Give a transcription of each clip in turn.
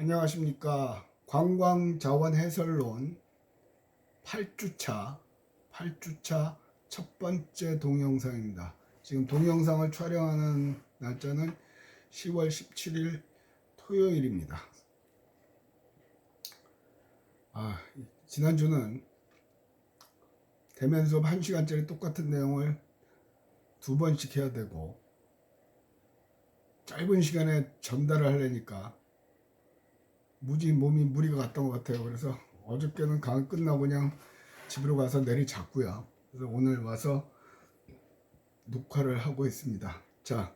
안녕하십니까. 관광자원 해설론 8주차, 8주차 첫 번째 동영상입니다. 지금 동영상을 촬영하는 날짜는 10월 17일 토요일입니다. 아, 지난주는 대면 수업 1시간짜리 똑같은 내용을 두 번씩 해야 되고 짧은 시간에 전달을 하려니까 무지 몸이 무리가 갔던 것 같아요. 그래서 어저께는 강의 끝나고 그냥 집으로 가서 내리 잤고요. 그래서 오늘 와서 녹화를 하고 있습니다. 자,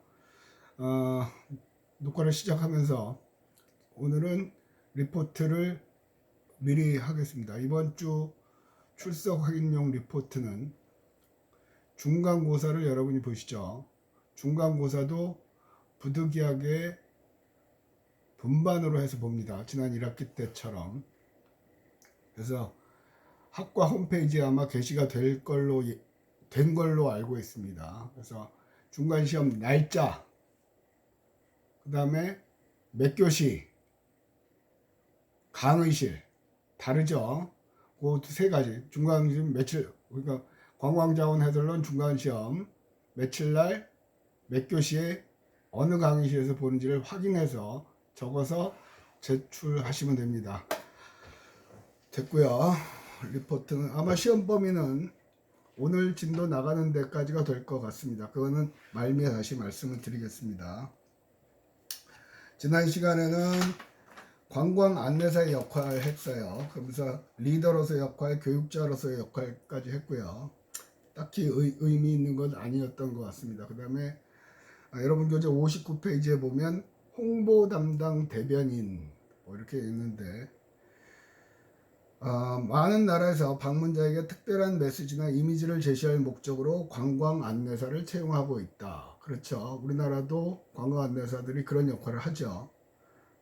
어, 녹화를 시작하면서 오늘은 리포트를 미리 하겠습니다. 이번 주 출석 확인용 리포트는 중간고사를 여러분이 보시죠. 중간고사도 부득이하게 분반으로 해서 봅니다. 지난 1학기 때처럼. 그래서 학과 홈페이지에 아마 게시가 될 걸로 된 걸로 알고 있습니다. 그래서 중간 시험 날짜, 그 다음에 몇 교시, 강의실 다르죠. 그 세 가지 중간 시험 며칠 그러니까 관광자원 해설론 중간 시험 며칠 날 몇 교시에 어느 강의실에서 보는지를 확인해서 적어서 제출하시면 됩니다. 됐고요. 리포트는 아마 시험 범위는 오늘 진도 나가는 데까지가 될 것 같습니다. 그거는 말미에 다시 말씀을 드리겠습니다. 지난 시간에는 관광 안내사의 역할을 했어요. 그러면서 리더로서의 역할, 교육자로서의 역할까지 했고요. 딱히 의, 의미 있는 건 아니었던 것 같습니다. 그 다음에 아, 여러분 교재 59페이지에 보면 홍보 담당 대변인 뭐 이렇게 있는데 어, 많은 나라에서 방문자에게 특별한 메시지나 이미지를 제시할 목적으로 관광 안내사를 채용하고 있다. 그렇죠. 우리나라도 관광 안내사들이 그런 역할을 하죠.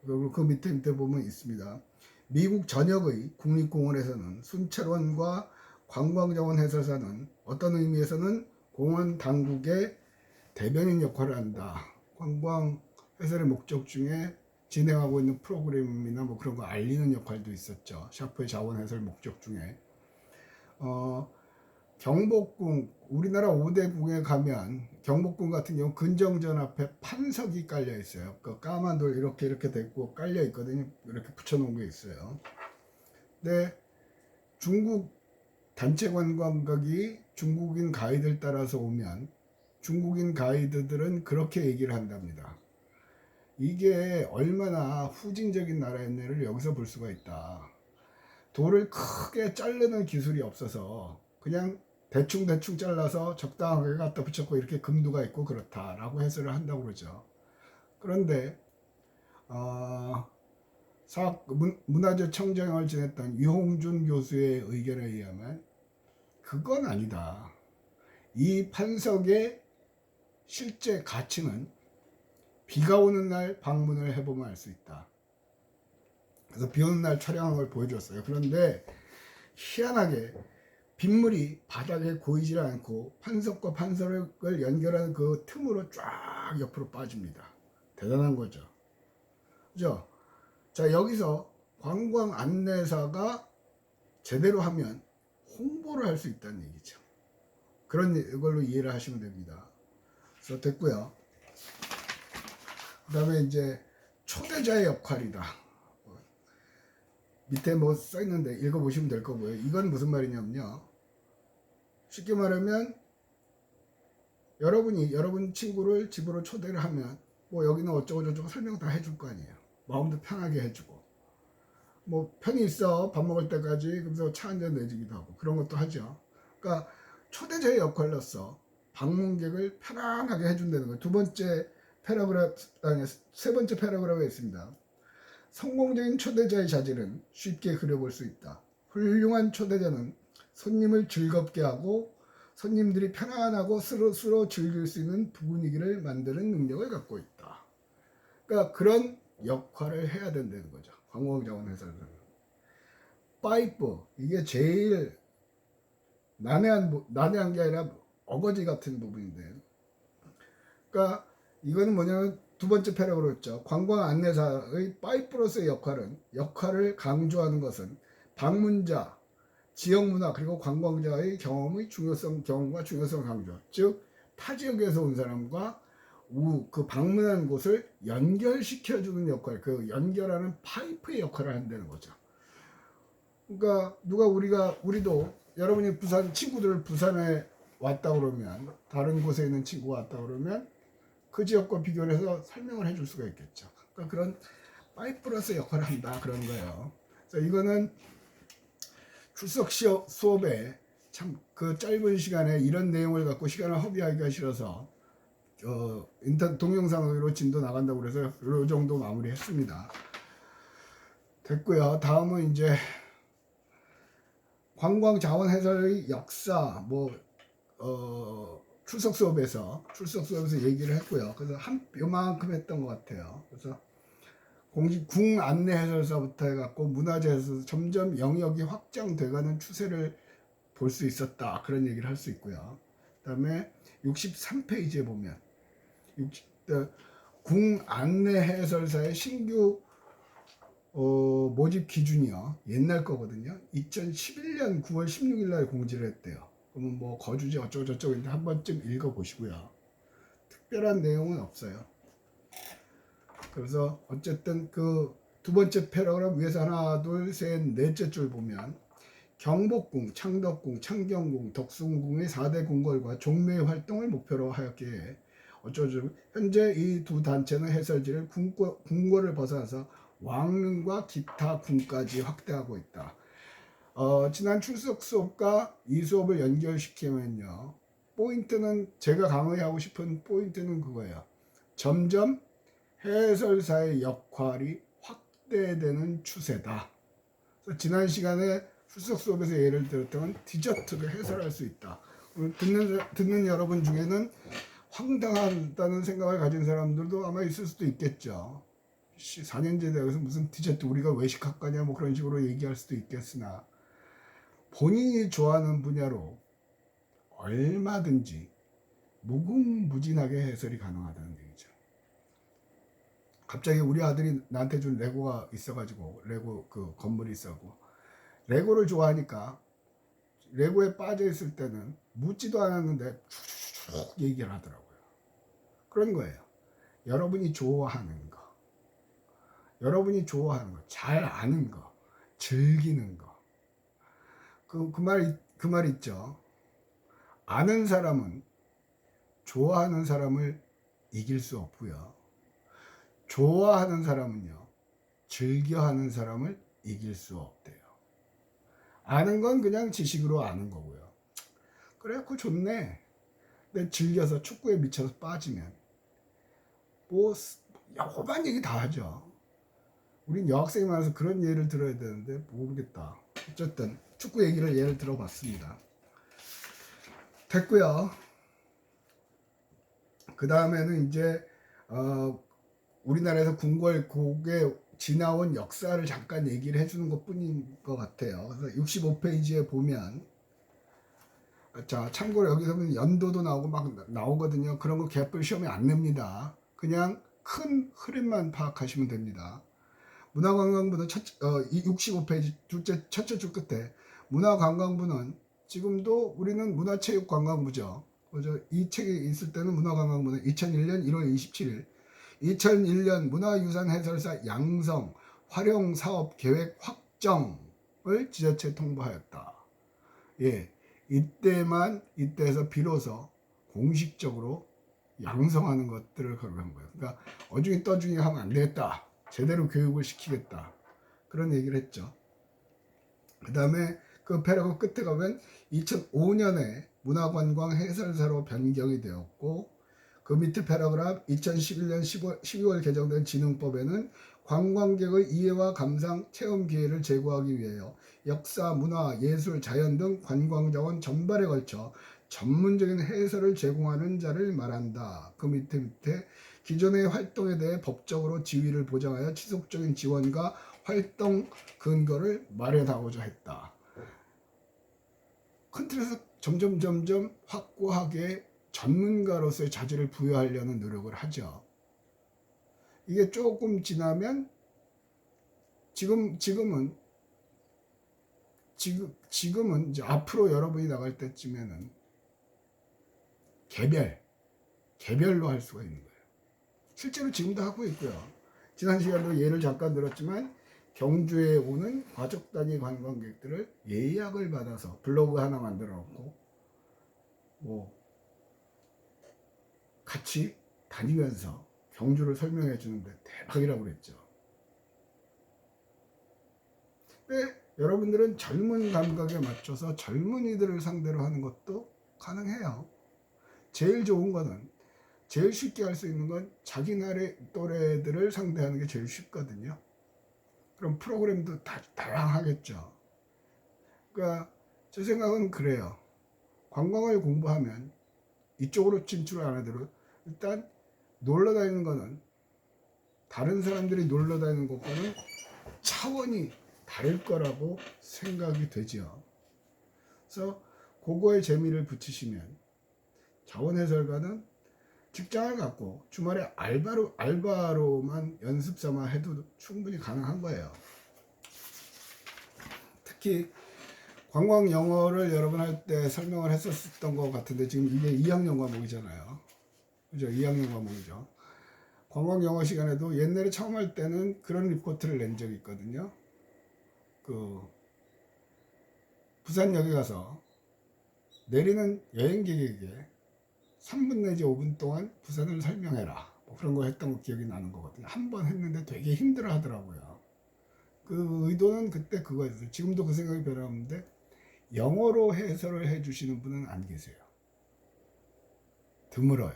그리고 그 밑에 밑에 보면 있습니다. 미국 전역의 국립공원에서는 순찰원과 관광자원 해설사는 어떤 의미에서는 공원 당국의 대변인 역할을 한다. 관광 해설의 목적 중에 진행하고 있는 프로그램이나 뭐 그런 거 알리는 역할도 있었죠. 샤프의 자원 해설 목적 중에. 어, 경복궁, 우리나라 5대 궁에 가면 경복궁 같은 경우 근정전 앞에 판석이 깔려 있어요. 그 까만 돌 이렇게 이렇게 됐고 깔려 있거든요. 이렇게 붙여놓은 게 있어요. 근데 중국 단체 관광객이 중국인 가이드를 따라서 오면 중국인 가이드들은 그렇게 얘기를 한답니다. 이게 얼마나 후진적인 나라였냐를 여기서 볼 수가 있다. 돌을 크게 자르는 기술이 없어서 그냥 대충 대충 잘라서 적당하게 갖다 붙였고 이렇게 금두가 있고 그렇다라고 해설을 한다고 그러죠. 그런데 어, 사학 문, 문화재 청정을 지냈던 유홍준 교수의 의견에 의하면 그건 아니다. 이 판석의 실제 가치는 비가 오는 날 방문을 해보면 알 수 있다. 그래서 비 오는 날 촬영한 걸 보여줬어요. 그런데 희한하게 빗물이 바닥에 고이질 않고 판석과 판석을 연결하는 그 틈으로 쫙 옆으로 빠집니다. 대단한 거죠. 그죠? 자, 여기서 관광 안내사가 제대로 하면 홍보를 할 수 있다는 얘기죠. 그런 걸로 이해를 하시면 됩니다. 그래서 됐고요. 그 다음에 이제 초대자의 역할이다. 밑에 뭐 써있는데 읽어보시면 될 거고요. 이건 무슨 말이냐면요. 쉽게 말하면 여러분이 여러분 친구를 집으로 초대를 하면 뭐 여기는 어쩌고 저쩌고 설명 다 해줄 거 아니에요. 마음도 편하게 해주고 뭐 편히 있어 밥 먹을 때까지 그래서 차 한잔 내주기도 하고 그런 것도 하죠. 그러니까 초대자의 역할로서 방문객을 편안하게 해준다는 거예요. 두 번째 패러그래프 아니 세 번째 패러그래프에 있습니다. 성공적인 초대자의 자질은 쉽게 그려볼 수 있다. 훌륭한 초대자는 손님을 즐겁게 하고 손님들이 편안하고 스스로 즐길 수 있는 분위기를 만드는 능력을 갖고 있다. 그러니까 그런 역할을 해야 된다는 거죠. 관광자원에서는. 파이프 이게 제일 난해한 난해한 게 아니라 어거지 같은 부분인데, 그러니까 이거는 뭐냐면 두 번째 패러그로 했죠. 관광 안내사의 파이프로서의 역할은 역할을 강조하는 것은 방문자, 지역 문화 그리고 관광자의 경험의 중요성 경험과 중요성 강조. 즉 타 지역에서 온 사람과 우, 그 방문한 곳을 연결시켜 주는 역할, 그 연결하는 파이프의 역할을 한다는 거죠. 그러니까 누가 우리가 우리도 여러분이 부산 친구들 부산에 왔다 그러면 다른 곳에 있는 친구가 왔다 그러면 그 지역과 비교를 해서 설명을 해줄 수가 있겠죠. 그러니까 그런 파이프로서 역할을 한다 그런 거예요. 그래서 이거는 출석 시어, 수업에 참 그 짧은 시간에 이런 내용을 갖고 시간을 허비하기가 싫어서 어, 인터 동영상으로 진도 나간다고 그래서 이 정도 마무리했습니다. 됐고요. 다음은 이제 관광 자원 해설의 역사 뭐 어, 출석 수업에서 출석 수업에서 얘기를 했고요. 그래서 한 요만큼 했던 것 같아요. 그래서 공직 궁 안내 해설사부터 해갖고 문화재 해설사 점점 영역이 확장돼가는 추세를 볼 수 있었다 그런 얘기를 할 수 있고요. 그다음에 63페이지에 보면 60, 어, 궁 안내 해설사의 신규 어, 모집 기준이요. 옛날 거거든요. 2011년 9월 16일 날 공지를 했대요. 뭐 거주지 어쩌고 저쩌고 있는데 한 번쯤 읽어 보시고요. 특별한 내용은 없어요. 그래서 어쨌든 그 두 번째 패러그램 위에서 하나, 둘, 셋, 넷째 줄 보면 경복궁, 창덕궁, 창경궁, 덕숭궁의 4대 궁궐과 종묘의 활동을 목표로 하였기에 어쩌죠 현재 이 두 단체는 해설지를 궁궐, 궁궐을 벗어나서 왕릉과 기타 궁까지 확대하고 있다. 어, 지난 출석 수업과 이 수업을 연결시키면요. 포인트는 제가 강의하고 싶은 포인트는 그거예요. 점점 해설사의 역할이 확대되는 추세다. 지난 시간에 출석 수업에서 예를 들었던 디저트를 해설할 수 있다. 듣는 듣는 여러분 중에는 황당하다는 생각을 가진 사람들도 아마 있을 수도 있겠죠. 4년제 대학에서 무슨 디저트 우리가 외식학과냐 뭐 그런 식으로 얘기할 수도 있겠으나 본인이 좋아하는 분야로 얼마든지 무궁무진하게 해설이 가능하다는 얘기죠. 갑자기 우리 아들이 나한테 준 레고가 있어가지고 레고 그 건물이 있었고 레고를 좋아하니까 레고에 빠져 있을 때는 묻지도 않았는데 쭉 얘기를 하더라고요. 그런 거예요. 여러분이 좋아하는 거, 여러분이 좋아하는 거, 잘 아는 거, 즐기는 거. 그, 그 말, 그 말 있죠. 아는 사람은 좋아하는 사람을 이길 수 없고요. 좋아하는 사람은요, 즐겨하는 사람을 이길 수 없대요. 아는 건 그냥 지식으로 아는 거고요. 그래, 그 좋네. 근데 즐겨서 축구에 미쳐서 빠지면, 뭐, 여반 얘기 다 하죠. 우린 여학생이 많아서 그런 예를 들어야 되는데, 모르겠다. 어쨌든, 축구 얘기를 예를 들어봤습니다. 됐고요. 그 다음에는 이제 어, 우리나라에서 궁궐곡에 지나온 역사를 잠깐 얘기를 해주는 것 뿐인 것 같아요. 그래서 65페이지에 보면 자 참고로 여기서 보면 연도도 나오고 막 나오거든요. 그런 거 개뿔 시험에 안 냅니다. 그냥 큰 흐름만 파악하시면 됩니다. 문화관광부는 첫, 어, 65페이지 둘째 첫째 줄 끝에 문화관광부는 지금도 우리는 문화체육관광부죠. 그죠? 이 책이 있을 때는 문화관광부는 2001년 1월 27일 2001년 문화유산 해설사 양성 활용 사업 계획 확정을 지자체에 통보하였다. 예, 이때만 이때에서 비로소 공식적으로 양성하는 것들을 거론한 거예요. 그러니까 어중이 떠중이 하면 안 되겠다. 제대로 교육을 시키겠다. 그런 얘기를 했죠. 그 다음에 그 패러그 끝에 가면 2005년에 문화관광 해설사로 변경이 되었고 그 밑에 패러그랍 2011년 10월, 12월 개정된 진흥법에는 관광객의 이해와 감상, 체험 기회를 제고하기 위하여 역사, 문화, 예술, 자연 등 관광자원 전반에 걸쳐 전문적인 해설을 제공하는 자를 말한다. 그 밑에 밑에 기존의 활동에 대해 법적으로 지위를 보장하여 지속적인 지원과 활동 근거를 마련하고자 했다. 큰 틀에서 점점 점점 확고하게 전문가로서의 자질을 부여하려는 노력을 하죠. 이게 조금 지나면 지금 지금은 지금 지금은 이제 앞으로 여러분이 나갈 때쯤에는 개별 개별로 할 수가 있는 거예요. 실제로 지금도 하고 있고요. 지난 시간도 예를 잠깐 들었지만 경주에 오는 가족 단위 관광객들을 예약을 받아서 블로그 하나 만들어 놓고 뭐 같이 다니면서 경주를 설명해 주는데 대박이라고 그랬죠. 근데 여러분들은 젊은 감각에 맞춰서 젊은이들을 상대로 하는 것도 가능해요. 제일 좋은 거는 제일 쉽게 할 수 있는 건 자기 나라 또래들을 상대하는 게 제일 쉽거든요. 그럼 프로그램도 다 다양하겠죠. 그러니까 제 생각은 그래요. 관광을 공부하면 이쪽으로 진출 안 하더라도 일단 놀러 다니는 거는 다른 사람들이 놀러 다니는 것과는 차원이 다를 거라고 생각이 되죠. 그래서 그거에 재미를 붙이시면 자원해설가는 직장을 갖고 주말에 알바로 알바로만 연습 삼아 해도 충분히 가능한 거예요. 특히 관광 영어를 여러분 할 때 설명을 했었던 것 같은데 지금 이게 2학년 과목이잖아요. 그죠? 2학년 과목이죠. 관광 영어 시간에도 옛날에 처음 할 때는 그런 리포트를 낸 적이 있거든요. 그 부산역에 가서 내리는 여행객에게 3분 내지 5분 동안 부산을 설명해라. 뭐 그런 거 했던 거 기억이 나는 거거든요. 한 번 했는데 되게 힘들어 하더라고요. 그 의도는 그때 그거였어요. 지금도 그 생각이 변함없는데 영어로 해설을 해 주시는 분은 안 계세요. 드물어요.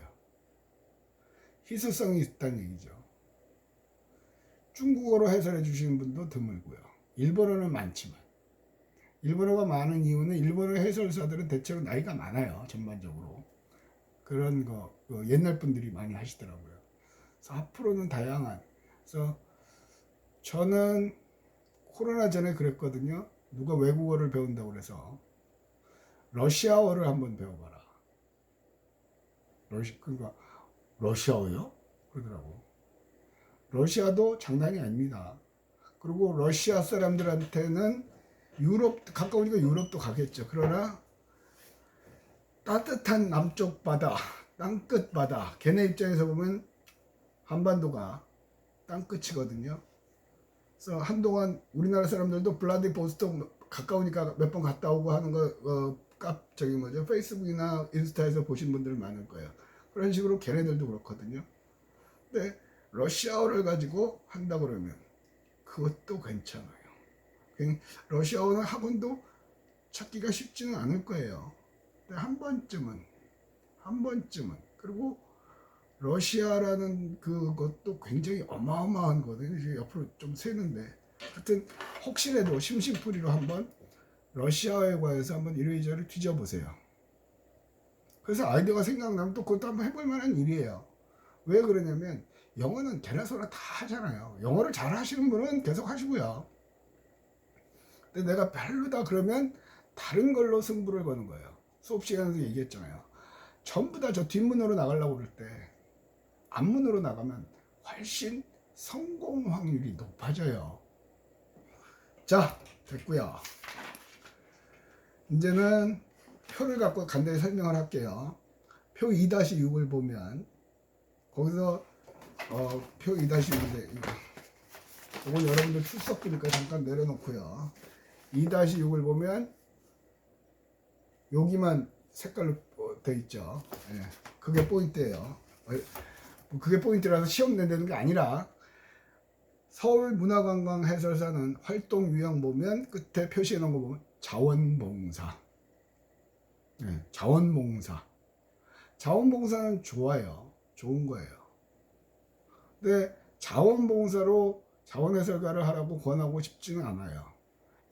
희소성이 있다는 얘기죠. 중국어로 해설해 주시는 분도 드물고요. 일본어는 많지만 일본어가 많은 이유는 일본어 해설사들은 대체로 나이가 많아요. 전반적으로. 그런 거, 그 옛날 분들이 많이 하시더라고요. 그래서 앞으로는 다양한. 그래서 저는 코로나 전에 그랬거든요. 누가 외국어를 배운다고 그래서 러시아어를 한번 배워봐라. 러시, 그러니까 러시아어요? 그러더라고. 러시아도 장난이 아닙니다. 그리고 러시아 사람들한테는 유럽 가까우니까 유럽도 가겠죠. 그러나 따뜻한 남쪽 바다, 땅끝 바다. 걔네 입장에서 보면 한반도가 땅끝이거든요. 그래서 한동안 우리나라 사람들도 블라디보스톡 가까우니까 몇 번 갔다 오고 하는 거, 어, 깝, 저기 뭐죠. 페이스북이나 인스타에서 보신 분들 많을 거예요. 그런 식으로 걔네들도 그렇거든요. 근데 러시아어를 가지고 한다 그러면 그것도 괜찮아요. 러시아어는 학원도 찾기가 쉽지는 않을 거예요. 한 번쯤은 한 번쯤은 그리고 러시아라는 그것도 굉장히 어마어마한 거거든요. 옆으로 좀 세는데 하여튼 혹시라도 심심풀이로 한번 러시아에 관해서 한번 이리저리 뒤져보세요. 그래서 아이디어가 생각나면 또 그것도 한번 해볼 만한 일이에요. 왜 그러냐면 영어는 개나 소나 다 하잖아요. 영어를 잘 하시는 분은 계속 하시고요. 근데 내가 별로다 그러면 다른 걸로 승부를 거는 거예요. 수업 시간에도 얘기했잖아요. 전부 다 저 뒷문으로 나가려고 그럴 때 앞문으로 나가면 훨씬 성공 확률이 높아져요. 자, 됐고요. 이제는 표를 갖고 간단히 설명을 할게요. 표 2-6을 보면 거기서 어, 표 2-6인데 이건 여러분들 출석부니까 잠깐 내려놓고요. 2-6을 보면 여기만 색깔로 돼 있죠. 예, 그게 포인트예요. 어, 그게 포인트라서 시험 낸다는 게 아니라 서울문화관광 해설사는 활동 유형 보면 끝에 표시해 놓은 거 보면 자원봉사. 네, 자원봉사. 자원봉사는 좋아요. 좋은 거예요. 근데 자원봉사로 자원해설가를 하라고 권하고 싶지는 않아요.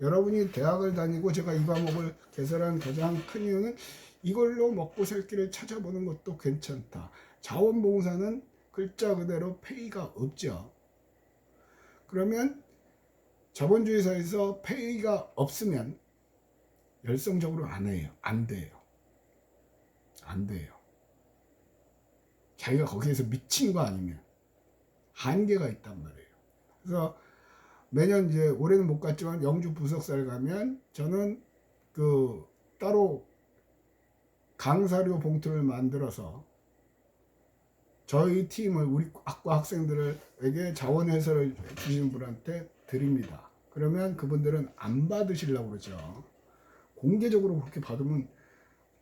여러분이 대학을 다니고 제가 이 과목을 개설한 가장 큰 이유는 이걸로 먹고 살 길을 찾아보는 것도 괜찮다. 자원봉사는 글자 그대로 페이가 없죠. 그러면 자본주의 사회에서 페이가 없으면 열성적으로 안 해요. 안 돼요. 안 돼요. 자기가 거기에서 미친 거 아니면 한계가 있단 말이에요. 그래서 매년 이제 올해는 못 갔지만 영주 부석사를 가면 저는 그 따로 강사료 봉투를 만들어서 저희 팀을 우리 학과 학생들에게 자원 해설을 주시는 분한테 드립니다. 그러면 그분들은 안 받으시려고 그러죠. 공개적으로 그렇게 받으면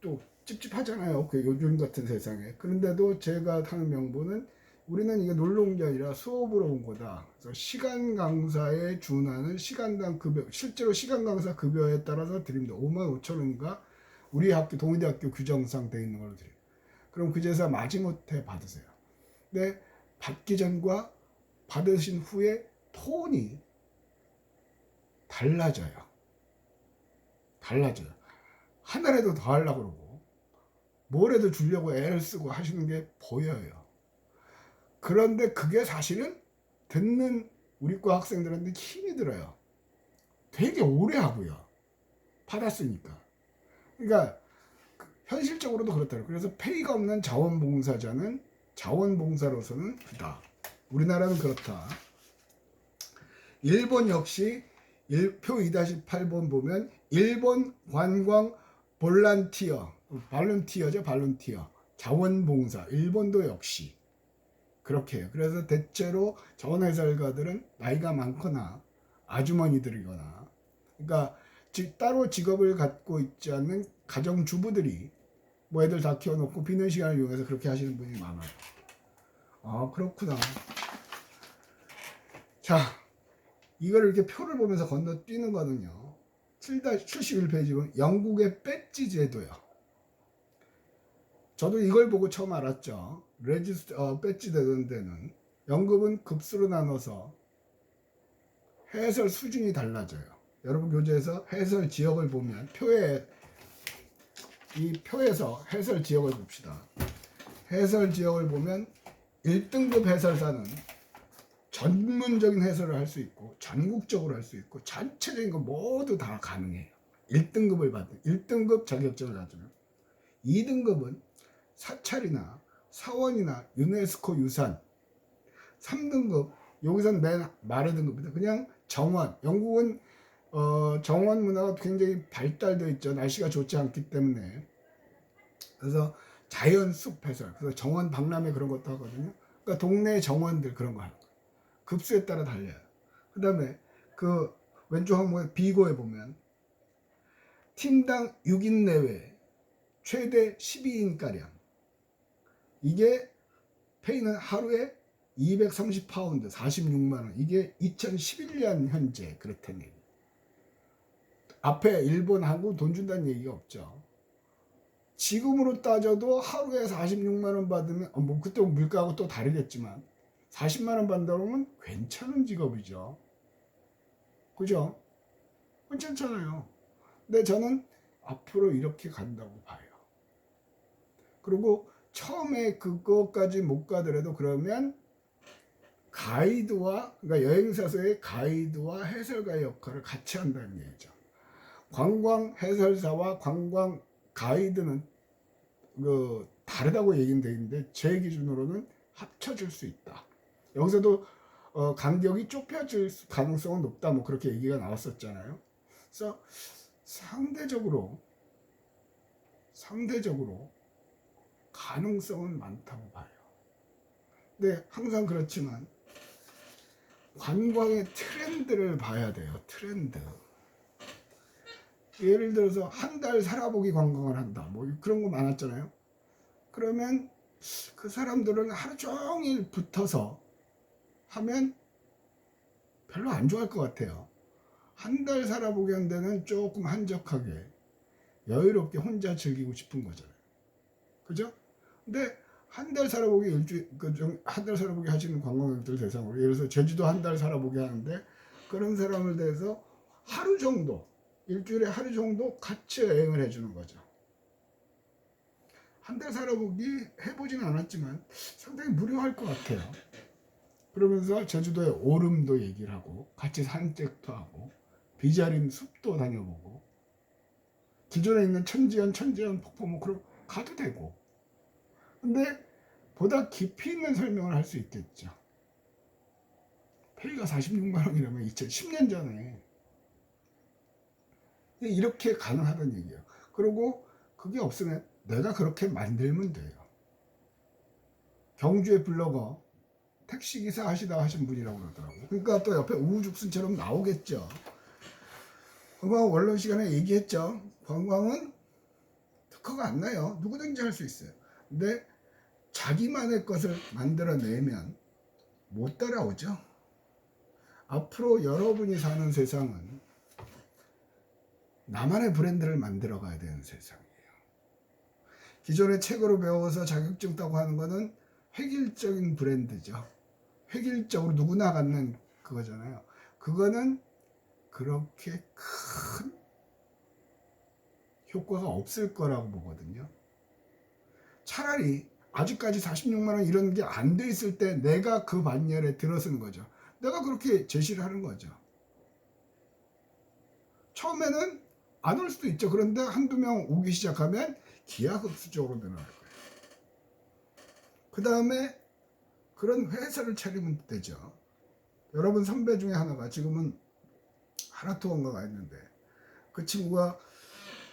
또 찝찝하잖아요. 그 요즘 같은 세상에. 그런데도 제가 하는 명분은 우리는 이게 놀러 온 게 아니라 수업으로 온 거다. 그래서 시간 강사에 준하는 시간당 급여, 실제로 시간 강사 급여에 따라서 드립니다. 5만 5천 원인가 우리 학교 동의대학교 규정상 돼 있는 걸로 드려요. 그럼 그 제사 마지못해 받으세요. 근데 받기 전과 받으신 후에 톤이 달라져요. 달라져요. 하나라도 더 하려고 그러고 뭐라도 주려고 애를 쓰고 하시는 게 보여요. 그런데 그게 사실은 듣는 우리과 학생들한테 힘이 들어요. 되게 오래 하고요. 받았으니까. 그러니까 현실적으로도 그렇더라고요. 그래서 페이가 없는 자원봉사자는 자원봉사로서는 그다. 우리나라는 그렇다. 일본 역시 일- 표 2-8번 보면 일본 관광 볼란티어, 발룬티어죠, 발룬티어. 자원봉사. 일본도 역시 그렇게 해요. 그래서 대체로 자원해설가들은 나이가 많거나 아주머니들이거나 그러니까 즉 따로 직업을 갖고 있지 않는 가정주부들이 뭐 애들 다 키워놓고 비는 시간을 이용해서 그렇게 하시는 분이 많아요. 아 그렇구나. 자 이걸 이렇게 표를 보면서 건너뛰는 거는요. 7-71페이지 보면 영국의 배지 제도요. 저도 이걸 보고 처음 알았죠. 레지스트 어, 배지 되는 데는 연급은 급수로 나눠서 해설 수준이 달라져요. 여러분 교재에서 해설 지역을 보면 표에 이 표에서 해설 지역을 봅시다. 해설 지역을 보면 1등급 해설사는 전문적인 해설을 할 수 있고 전국적으로 할 수 있고 전체적인 거 모두 다 가능해요. 1등급을 받는 1등급 자격증을 가지면 2등급은 사찰이나 사원이나 유네스코 유산 3등급 여기선 맨 말의 등급입니다. 그냥 정원. 영국은 어, 정원 문화가 굉장히 발달되어 있죠. 날씨가 좋지 않기 때문에. 그래서 자연 숲 해설. 그래서 정원 박람회 그런 것도 하거든요. 그러니까 동네 정원들 그런 거 하는 거예요. 급수에 따라 달려요. 그 다음에 그 왼쪽 항목에 비고에 보면 팀당 6인 내외 최대 12인가량 이게 페이는 하루에 230파운드 46만 원. 이게 2011년 현재 그렇다는 얘기. 앞에 일본하고 돈 준다는 얘기가 없죠. 지금으로 따져도 하루에 46만 원 받으면 어, 뭐 그때 물가하고 또 다르겠지만 40만 원 받는다면 괜찮은 직업이죠. 그죠? 괜찮잖아요. 근데 저는 앞으로 이렇게 간다고 봐요. 그리고 처음에 그것까지 못 가더라도 그러면 가이드와 그러니까 여행사서의 가이드와 해설가의 역할을 같이 한다는 얘기죠. 관광 해설사와 관광 가이드는 그 다르다고 얘기는 되는데 제 기준으로는 합쳐질 수 있다. 여기서도 어, 간격이 좁혀질 가능성은 높다. 뭐 그렇게 얘기가 나왔었잖아요. 그래서 상대적으로 상대적으로 가능성은 많다고 봐요. 근데 항상 그렇지만 관광의 트렌드를 봐야 돼요. 트렌드. 예를 들어서 한 달 살아보기 관광을 한다. 뭐 그런 거 많았잖아요. 그러면 그 사람들은 하루 종일 붙어서 하면 별로 안 좋아할 것 같아요. 한 달 살아보기 한 데는 조금 한적하게 여유롭게 혼자 즐기고 싶은 거잖아요. 그죠? 근데 한 달 살아보기 일주일 그한달 살아보기 하시는 관광객들 대상으로 예를 들어서 제주도 한 달 살아보기 하는데 그런 사람을 대해서 하루 정도 일주일에 하루 정도 같이 여행을 해주는 거죠. 한 달 살아보기 해보진 않았지만 상당히 무료할 것 같아요. 그러면서 제주도의 오름도 얘기를 하고 같이 산책도 하고 비자림 숲도 다녀보고 기존에 있는 천지연 천지연 폭포 뭐 그런 가도 되고 근데 보다 깊이 있는 설명을 할 수 있겠죠. 페이가 46만 원이라면 2010년 전에 이렇게 가능하다는 얘기예요. 그리고 그게 없으면 내가 그렇게 만들면 돼요. 경주의 블로거 택시기사 하시다 하신 분이라고 그러더라고요. 그러니까 또 옆에 우후죽순처럼 나오겠죠. 관광 원론 시간에 얘기했죠. 관광은 특허가 안 나요. 누구든지 할 수 있어요. 근데 자기만의 것을 만들어내면 못 따라오죠. 앞으로 여러분이 사는 세상은 나만의 브랜드를 만들어 가야 되는 세상이에요. 기존의 책으로 배워서 자격증 따고 하는 거는 획일적인 브랜드죠. 획일적으로 누구나 갖는 그거잖아요. 그거는 그렇게 큰 효과가 없을 거라고 보거든요. 차라리 아직까지 46만 원 이런 게 안 돼 있을 때 내가 그 반열에 들어서는 거죠. 내가 그렇게 제시를 하는 거죠. 처음에는 안 올 수도 있죠. 그런데 한두 명 오기 시작하면 기하급수적으로 늘어날 거예요. 그 다음에 그런 회사를 차리면 되죠. 여러분 선배 중에 하나가 지금은 하나투어인가가 있는데 그 친구가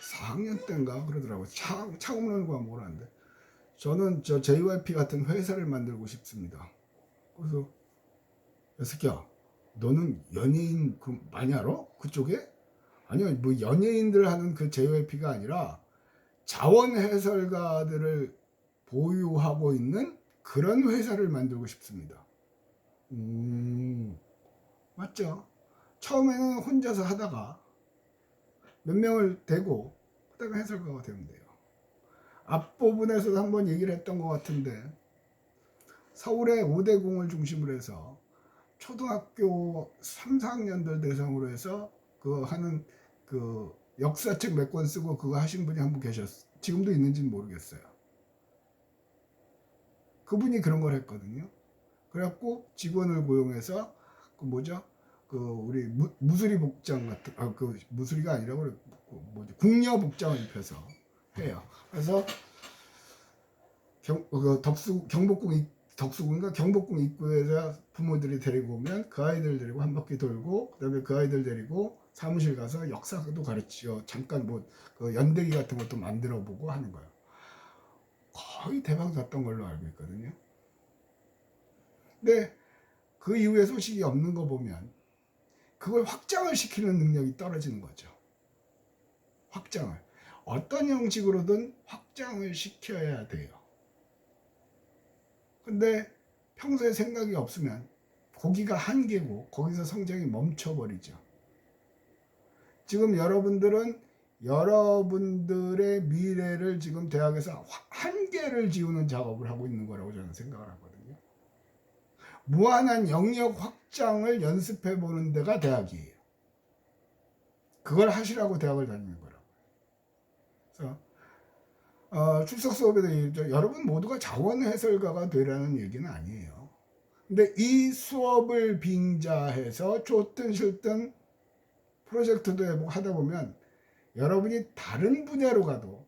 4학년 때인가 그러더라고요. 차, 차고문과 뭐라는데 저는 저 JYP 같은 회사를 만들고 싶습니다. 그래서 야 새끼야 너는 연예인 그 많이 알아? 그쪽에? 아니요 뭐 연예인들 하는 그 JYP가 아니라 자원 해설가들을 보유하고 있는 그런 회사를 만들고 싶습니다. 음 맞죠? 처음에는 혼자서 하다가 몇 명을 대고 그다가 해설가가 되면 돼요. 앞부분에서도 한번 얘기를 했던 것 같은데 서울의 5대공을 중심으로 해서 초등학교 3, 4학년들 대상으로 해서 그 하는 그 역사책 몇 권 쓰고 그거 하신 분이 한 분 계셨어요. 지금도 있는지는 모르겠어요. 그분이 그런 걸 했거든요. 그래갖고 직원을 고용해서 그 뭐죠? 그 우리 무, 무수리 복장 같은 아 그 무수리가 아니라 그래 그 뭐지 궁녀 복장을 입혀서 해요. 그래서 경, 그 덕수 경복궁 입- 덕수궁인가 경복궁 입구에서 부모들이 데리고 오면 그 아이들 데리고 한 바퀴 돌고 그다음에 그 아이들 데리고 사무실 가서 역사도 가르치죠. 잠깐 뭐 그 연대기 같은 것도 만들어 보고 하는 거예요. 거의 대박 났던 걸로 알고 있거든요. 근데 그 이후에 소식이 없는 거 보면 그걸 확장을 시키는 능력이 떨어지는 거죠. 확장을. 어떤 형식으로든 확장을 시켜야 돼요. 근데 평소에 생각이 없으면 거기가 한계고 거기서 성장이 멈춰버리죠. 지금 여러분들은 여러분들의 미래를 지금 대학에서 한계를 지우는 작업을 하고 있는 거라고 저는 생각을 하거든요. 무한한 영역 확장을 연습해 보는 데가 대학이에요. 그걸 하시라고 대학을 다니는 거라고. 어, 출석 수업에도 얘기했죠. 여러분 모두가 자원 해설가가 되라는 얘기는 아니에요. 근데 이 수업을 빙자해서 좋든 싫든 프로젝트도 해보고 하다 보면 여러분이 다른 분야로 가도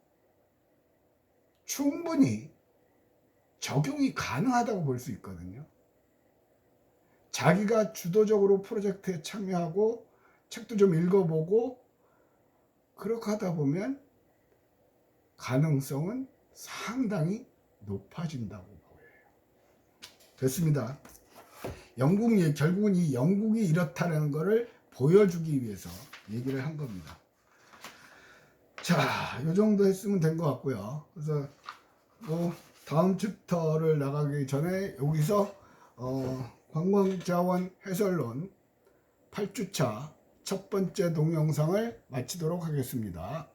충분히 적용이 가능하다고 볼 수 있거든요. 자기가 주도적으로 프로젝트에 참여하고 책도 좀 읽어보고 그렇게 하다 보면 가능성은 상당히 높아진다고 보여요. 됐습니다. 영국 얘기, 결국은 이 영국이 이렇다는 것을 보여주기 위해서 얘기를 한 겁니다. 자, 요 정도 했으면 된 것 같고요. 그래서 뭐 다음 챕터를 나가기 전에 여기서 어, 관광자원 해설론 8주차 첫 번째 동영상을 마치도록 하겠습니다.